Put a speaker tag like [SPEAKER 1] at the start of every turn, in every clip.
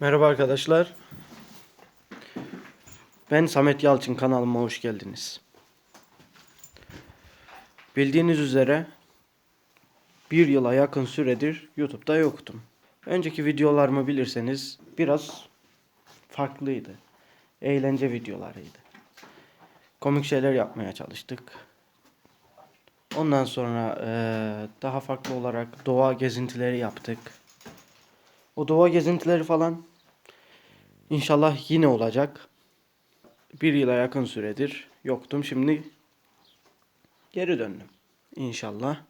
[SPEAKER 1] Merhaba arkadaşlar. Ben Samet Yalçın kanalıma hoş geldiniz. Bildiğiniz üzere bir yıla yakın süredir YouTube'da yoktum. Önceki videolarımı bilirseniz biraz farklıydı. Eğlence videolarıydı. Komik şeyler yapmaya çalıştık. Ondan sonra eee, daha farklı olarak doğa gezintileri yaptık. O doğa gezintileri falan inşallah yine olacak. Bir yıla yakın süredir yoktum. Şimdi geri döndüm. İnşallah.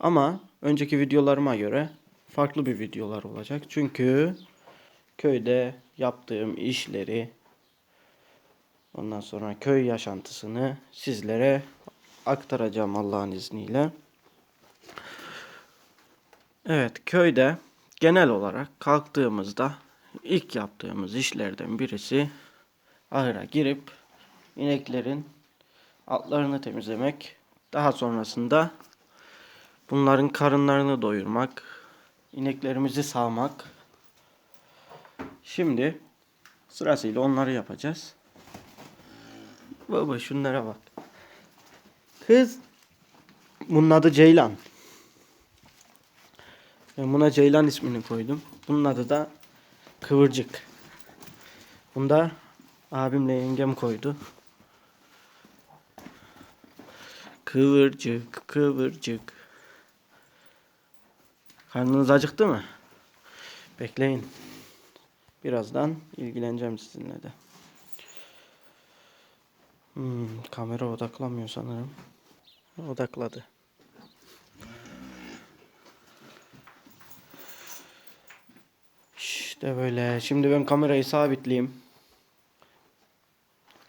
[SPEAKER 1] Ama önceki videolarıma göre farklı bir videolar olacak. Çünkü köyde yaptığım işleri ondan sonra köy yaşantısını sizlere aktaracağım Allah'ın izniyle. Evet, köyde genel olarak kalktığımızda ilk yaptığımız işlerden birisi ahıra girip ineklerin altlarını temizlemek. Daha sonrasında bunların karınlarını doyurmak, ineklerimizi sağmak. Şimdi sırasıyla onları yapacağız. Baba şunlara bak. Kız bunun adı Ceylan. Ben buna Ceylan ismini koydum. Bunun adı da Kıvırcık. Bunu da abimle yengem koydu. Kıvırcık, kıvırcık. Karnınız acıktı mı? Bekleyin. Birazdan ilgileneceğim sizinle de. Hmm, kamera odaklamıyor sanırım. Odakladı. İşte böyle. Şimdi ben kamerayı sabitleyeyim.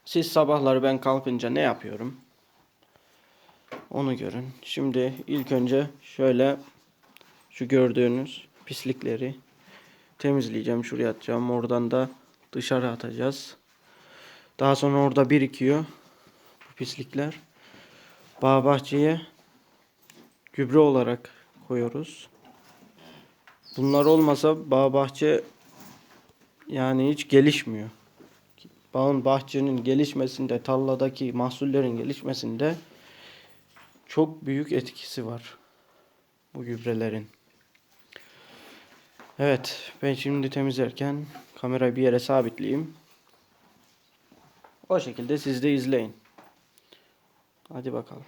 [SPEAKER 1] Siz sabahları ben kalkınca ne yapıyorum? Onu görün. Şimdi ilk önce şöyle şu gördüğünüz pislikleri temizleyeceğim. Şuraya atacağım. Oradan da dışarı atacağız. Daha sonra orada birikiyor bu pislikler. Bağ bahçeye gübre olarak koyuyoruz. Bunlar olmasa bağ bahçe yani hiç gelişmiyor. Bağın bahçenin gelişmesinde, tarladaki mahsullerin gelişmesinde çok büyük etkisi var bu gübrelerin. Evet, ben şimdi temizlerken kamerayı bir yere sabitleyeyim. O şekilde siz de izleyin. Hadi bakalım.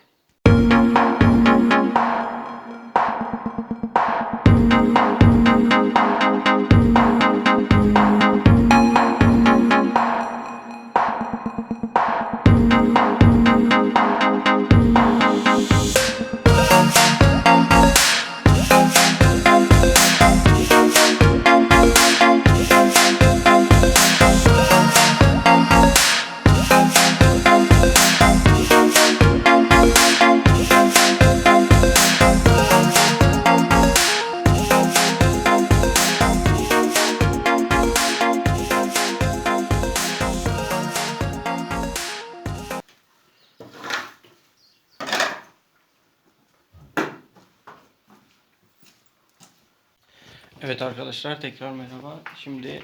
[SPEAKER 1] Evet arkadaşlar tekrar merhaba. Şimdi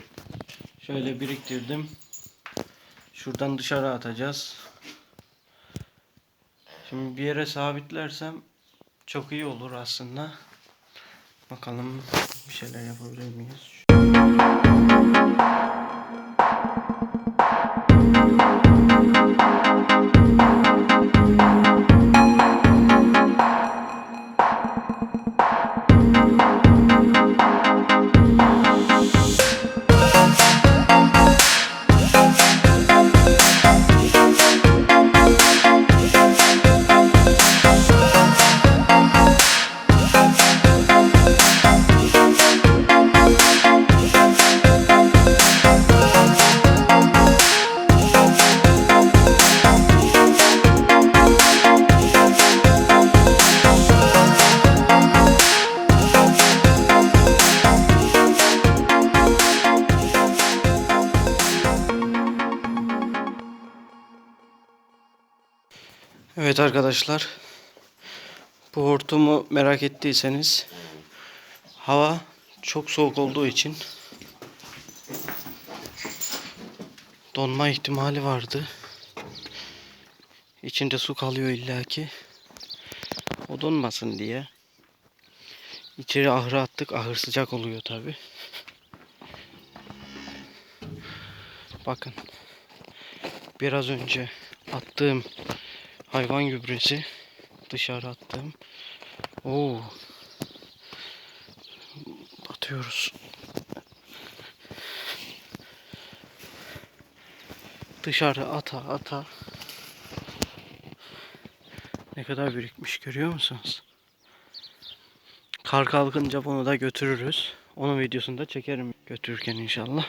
[SPEAKER 1] şöyle biriktirdim. Şuradan dışarı atacağız. Şimdi bir yere sabitlersem çok iyi olur aslında. Bakalım bir şeyler yapabilir miyiz? Arkadaşlar. Bu hortumu merak ettiyseniz hava çok soğuk olduğu için donma ihtimali vardı. İçinde su kalıyor illaki. O donmasın diye. İçeri ahıra attık. Ahır sıcak oluyor tabi. Bakın. Biraz önce attığım hayvan gübresi dışarı attığım. Oo. Batıyoruz. Dışarı ata ata. Ne kadar birikmiş görüyor musunuz? Kar kalkınca bunu da götürürüz. Onun videosunu da çekerim götürürken inşallah.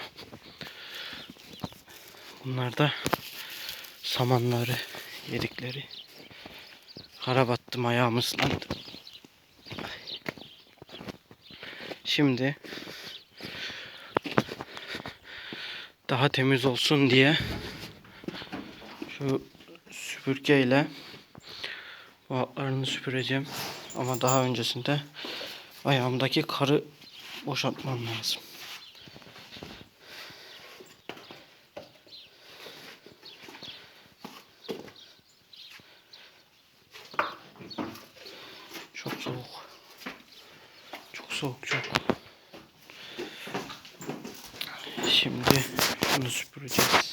[SPEAKER 1] Bunlar da samanları yedikleri. Kara battım ayağım ıslandı. Şimdi daha temiz olsun diye şu süpürgeyle bu altlarını süpüreceğim. Ama daha öncesinde ayağımdaki karı boşaltmam lazım. Çok soğuk. Çok soğuk çok. Şimdi şunu süpüreceğiz.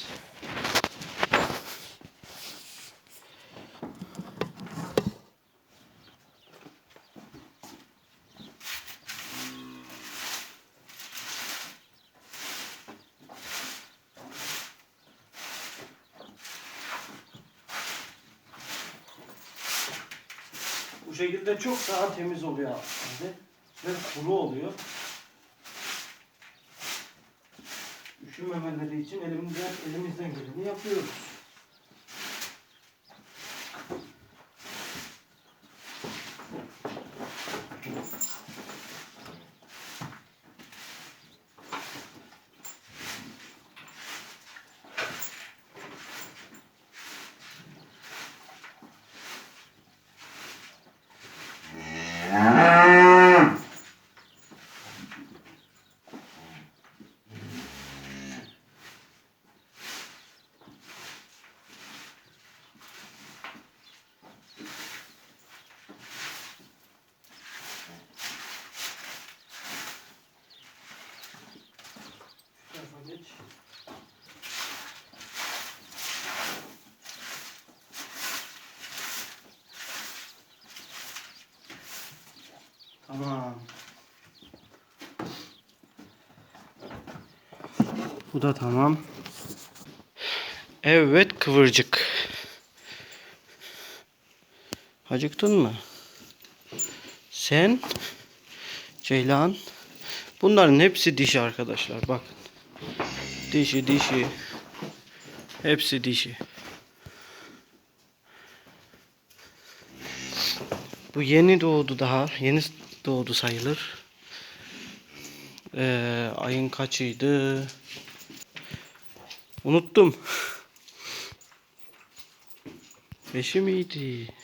[SPEAKER 1] Bu şekilde çok daha temiz oluyor aslında. Ve kuru oluyor. Üşümemeleri için elimizden, elimizden geleni yapıyoruz. Geç. Tamam. Bu da tamam. Evet kıvırcık. Acıktın mı? Sen Ceylan Bunların hepsi dişi arkadaşlar bakın. Dişi dişi. Hepsi dişi. Bu yeni doğdu daha. Yeni doğdu sayılır. Ee, ayın kaçıydı? Unuttum. Beşi miydi?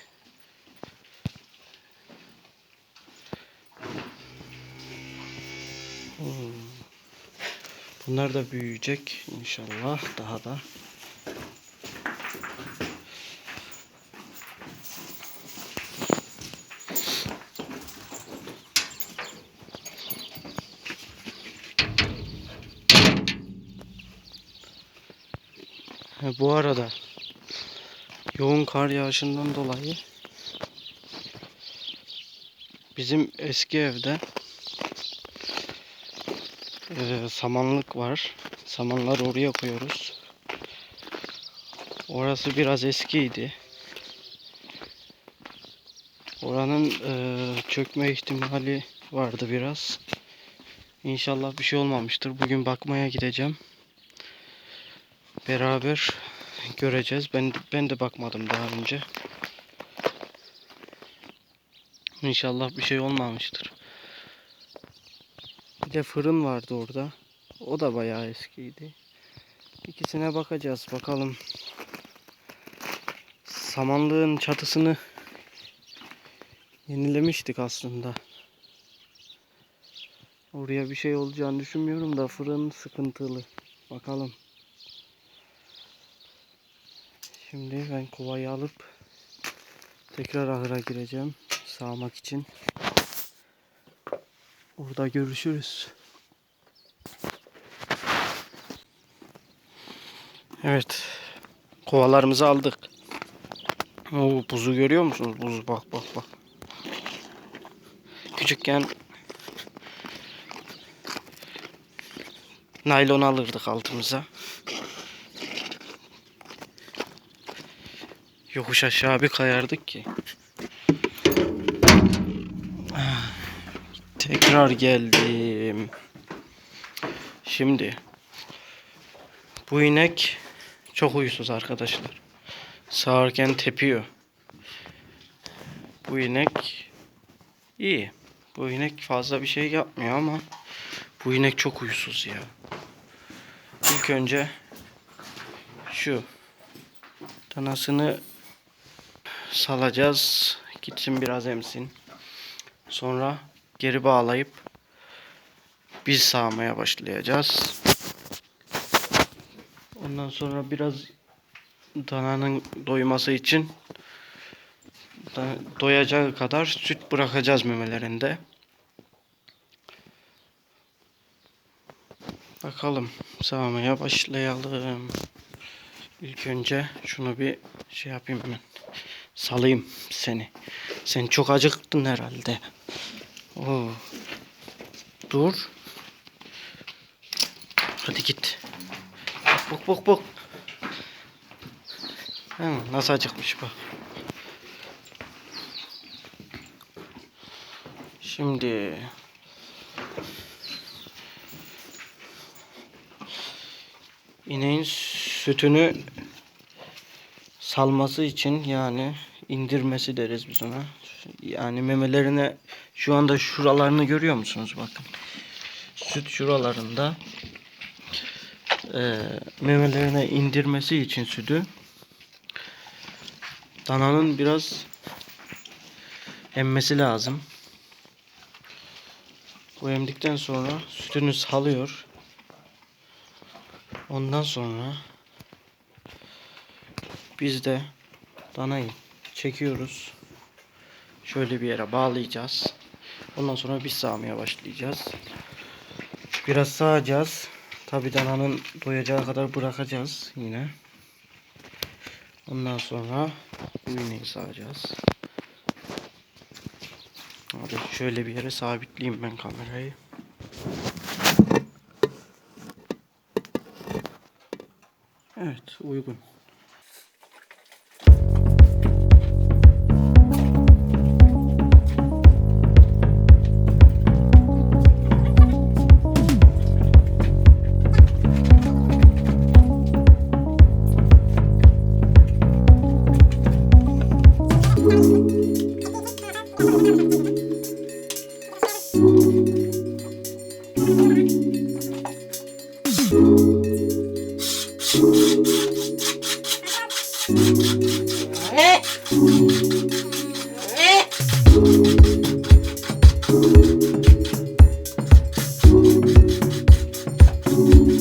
[SPEAKER 1] Bunlar da büyüyecek inşallah daha da. Ha, bu arada yoğun kar yağışından dolayı bizim eski evde e, samanlık var. Samanları oraya koyuyoruz. Orası biraz eskiydi. Oranın e, çökme ihtimali vardı biraz. İnşallah bir şey olmamıştır. Bugün bakmaya gideceğim. Beraber göreceğiz. Ben ben de bakmadım daha önce. İnşallah bir şey olmamıştır. De fırın vardı orada. O da bayağı eskiydi. İkisine bakacağız bakalım. Samanlığın çatısını yenilemiştik aslında. Oraya bir şey olacağını düşünmüyorum da fırın sıkıntılı. Bakalım. Şimdi ben kovayı alıp tekrar ahıra gireceğim sağmak için. Orada görüşürüz. Evet. Kovalarımızı aldık. Oo, buzu görüyor musunuz? Buzu bak bak bak. Küçükken naylon alırdık altımıza. Yokuş aşağı bir kayardık ki. Tekrar geldim. Şimdi bu inek çok huysuz arkadaşlar. Sağarken tepiyor. Bu inek iyi. Bu inek fazla bir şey yapmıyor ama bu inek çok huysuz ya. İlk önce şu danasını salacağız. Gitsin biraz emsin. Sonra geri bağlayıp biz sağmaya başlayacağız. Ondan sonra biraz dananın doyması için doyacağı kadar süt bırakacağız memelerinde. Bakalım sağmaya başlayalım. İlk önce şunu bir şey yapayım ben. Salayım seni. Sen çok acıktın herhalde. Oo. Dur. Hadi git. Bak bak bak. Hı, nasıl acıkmış bak. Şimdi ineğin sütünü salması için yani indirmesi deriz biz ona. Yani memelerine şu anda şuralarını görüyor musunuz bakın. Süt şuralarında eee, memelerine indirmesi için sütü dananın biraz emmesi lazım. Bu emdikten sonra sütünü salıyor. Ondan sonra biz de danayı çekiyoruz. Şöyle bir yere bağlayacağız. Ondan sonra biz sağmaya başlayacağız. Biraz sağacağız. Tabi dananın doyacağı kadar bırakacağız yine. Ondan sonra bu iğneyi sağacağız. Hadi şöyle bir yere sabitleyeyim ben kamerayı. Evet uygun. Thank you.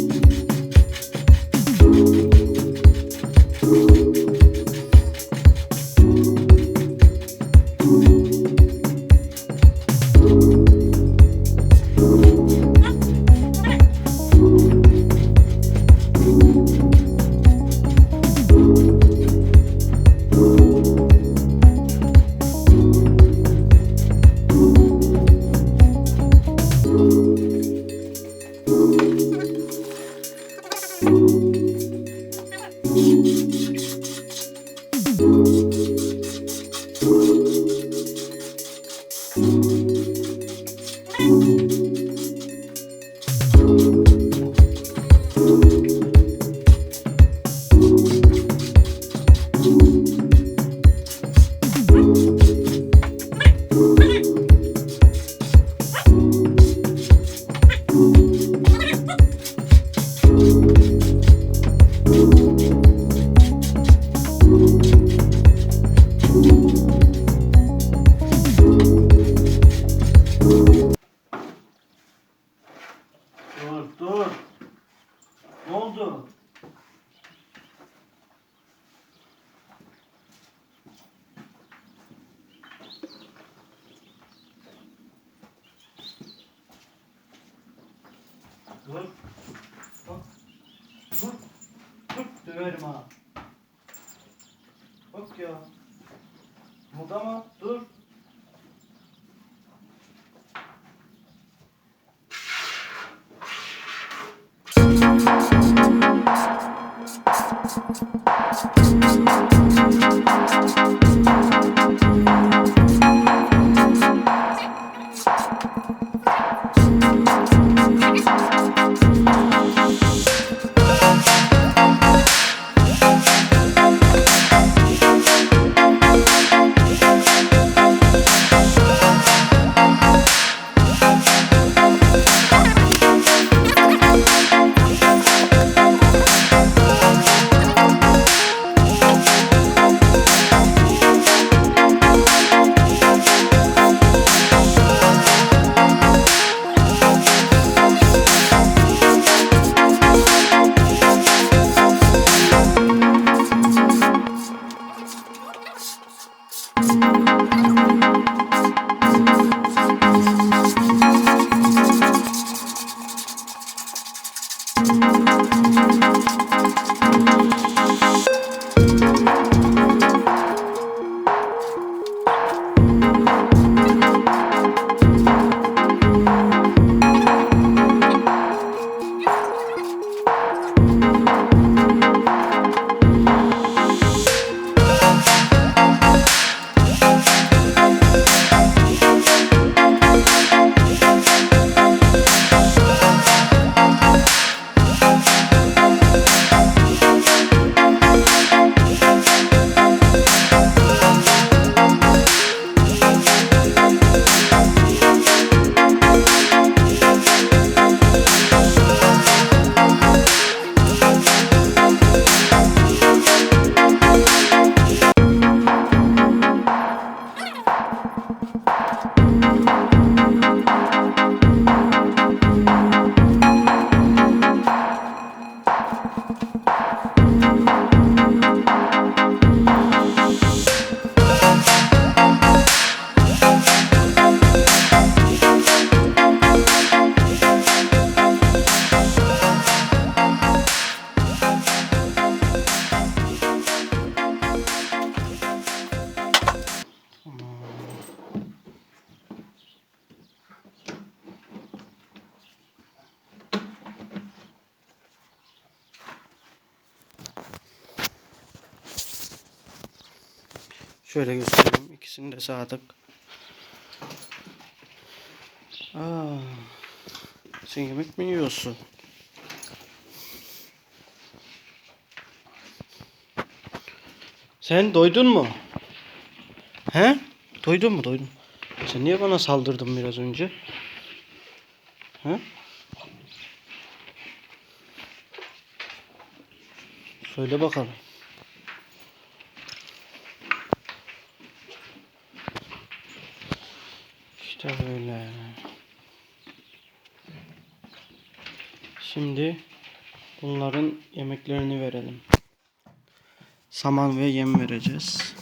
[SPEAKER 1] Bak ya. Mudama. Dur. Şöyle göstereyim. İkisini de sağdık. Aa, sen yemek mi yiyorsun? Sen doydun mu? He? Doydun mu? Doydun. Sen niye bana saldırdın biraz önce? He? Söyle bakalım. İşte böyle. Şimdi bunların yemeklerini verelim. Saman ve yem vereceğiz.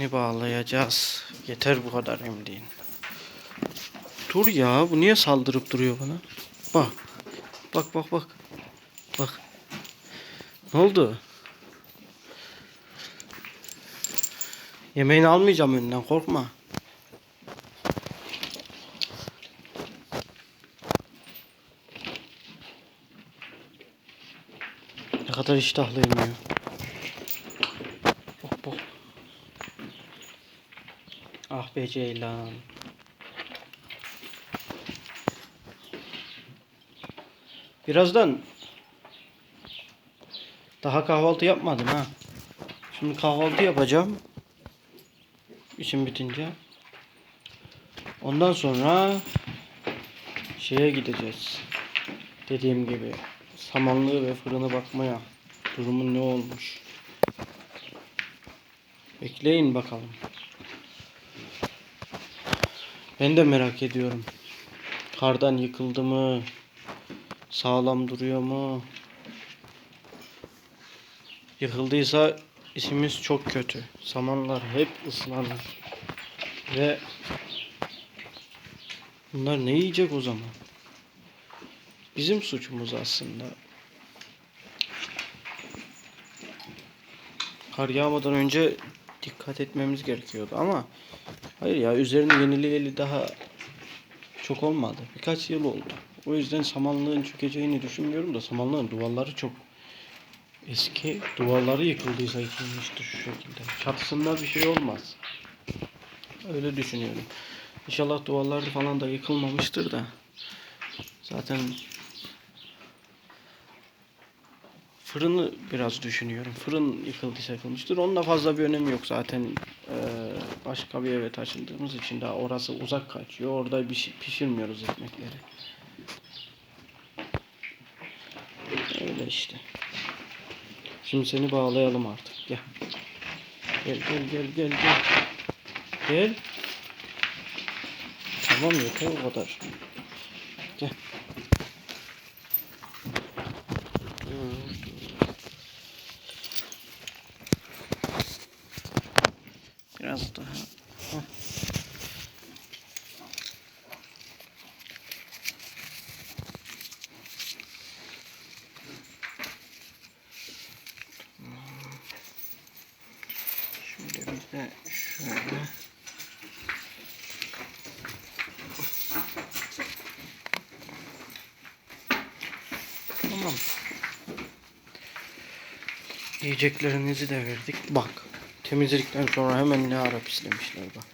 [SPEAKER 1] Seni bağlayacağız. Yeter bu kadar emdiğin. Dur ya bu niye saldırıp duruyor bana? Bak. Bak bak bak. Bak. Ne oldu? Yemeğini almayacağım önünden korkma. Ne kadar iştahlıyım ya. Bak bak. Ah be Ceylan. Birazdan daha kahvaltı yapmadım ha. Şimdi kahvaltı yapacağım. İşim bitince. Ondan sonra şeye gideceğiz. Dediğim gibi samanlığı ve fırını bakmaya. Durumun ne olmuş? Bekleyin bakalım. Ben de merak ediyorum. Kardan yıkıldı mı? Sağlam duruyor mu? Yıkıldıysa işimiz çok kötü. Samanlar hep ıslanır. Ve bunlar ne yiyecek o zaman? Bizim suçumuz aslında. Kar yağmadan önce dikkat etmemiz gerekiyordu ama hayır ya üzerine yenileyeli daha çok olmadı. Birkaç yıl oldu. O yüzden samanlığın çökeceğini düşünmüyorum da samanlığın duvarları çok eski. Duvarları yıkıldıysa yıkılmıştır şu şekilde. Çatısında bir şey olmaz. Öyle düşünüyorum. İnşallah duvarları falan da yıkılmamıştır da. Zaten fırını biraz düşünüyorum. Fırın yıkıldıysa yıkılmıştır. Onun da fazla bir önemi yok zaten. Ee, başka bir eve taşındığımız için daha orası uzak kaçıyor. Orada bir şey pişirmiyoruz ekmekleri. Öyle işte. Şimdi seni bağlayalım artık. Gel. Gel gel gel gel gel. Gel. Tamam yeter o kadar. Gel. Dur. Biraz daha. Heh. Şöyle bir de şöyle. Tamam. Yiyeceklerinizi de verdik. Bak. Temizledikten sonra hemen ne ara pislemişler bak.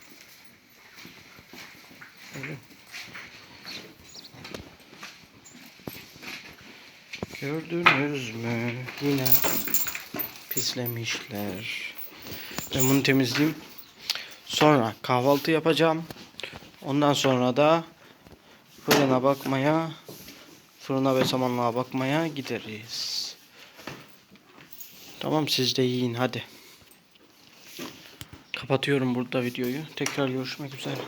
[SPEAKER 1] Gördünüz mü? Yine pislemişler. Ben bunu temizleyeyim. Sonra kahvaltı yapacağım. Ondan sonra da fırına bakmaya, fırına ve samanlığa bakmaya gideriz. Tamam siz de yiyin hadi. Kapatıyorum burada videoyu. Tekrar görüşmek üzere.